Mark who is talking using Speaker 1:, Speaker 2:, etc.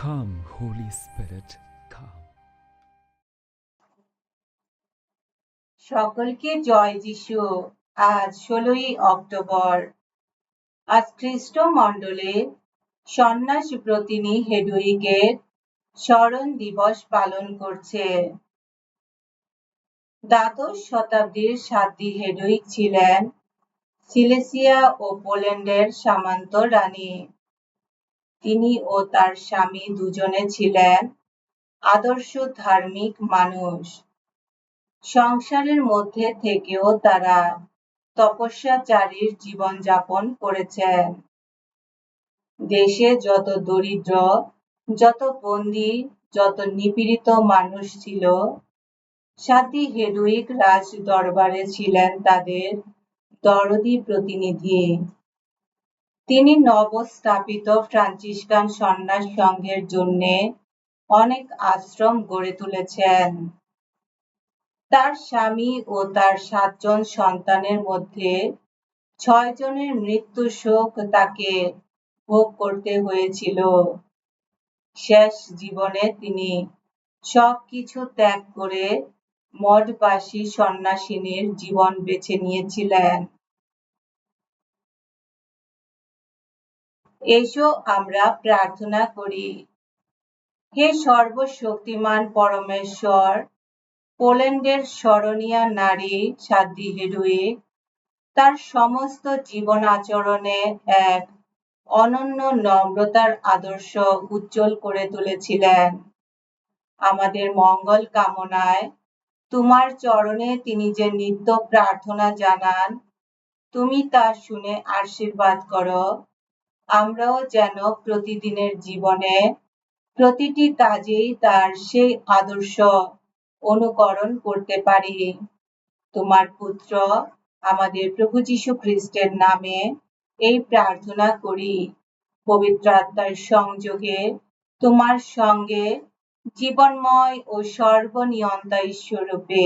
Speaker 1: Holy Spirit, come.
Speaker 2: সকলকে জয় যিশু। আজ ষোলোই অক্টোবর। আজ খ্রিস্ট মণ্ডলে সন্ন্যাস ব্রতিনী হেডুইগের স্মরণ দিবস পালন করছে। দ্বাদশ শতাব্দীর সাধ্বী হেডুইগ ছিলেন সিলেসিয়া ও পোল্যান্ডের সামন্ত রানী। তিনি ও তার স্বামী দুজনে ছিলেন আদর্শ ধার্মিক মানুষ। সংসারের মধ্যে থেকেও তারা তপস্যাচারীর জীবনযাপন করেছেন। দেশে যত দরিদ্র, যত বন্দী, যত নিপীড়িত মানুষ ছিল সাথী হেডুইক রাজ দরবারে ছিলেন তাদের দরদি প্রতিনিধি। তিনি নবস্থাপিত ফ্রান্সিসকান সন্ন্যাস সংঘের জন্য অনেক আশ্রম গড়ে তুলেছেন। তার স্বামী ও তার সাতজন সন্তানের মধ্যে ছয় জনের মৃত্যু শোক তাকে ভোগ করতে হয়েছিল। শেষ জীবনে তিনি সবকিছু ত্যাগ করে মঠবাসী সন্ন্যাসিনীর জীবন বেছে নিয়েছিলেন। এসো আমরা প্রার্থনা করি। হে সর্বশক্তিমান পরমেশ্বর, পোল্যান্ডের স্মরণীয়া নারী সাধ্বী হেডুই, তার সমস্ত জীবন আচরণে এক অনন্য নম্রতার আদর্শ উজ্জ্বল করে তুলেছিলেন। আমাদের মঙ্গল কামনায় তোমার চরণে তিনি যে নিত্য প্রার্থনা জানান, তুমি তা শুনে আশীর্বাদ করো। আমরাও যেন প্রতিদিনের জীবনে প্রতিটি কাজেই তার সেই আদর্শ অনুকরণ করতে পারি। তোমার পুত্র আমাদের প্রভু যীশু খ্রিস্টের নামে এই প্রার্থনা করি। পবিত্র আত্মার সংযোগে তোমার সঙ্গে জীবনময় ও সর্বনিয়ন্তা ঈশ্বরূপে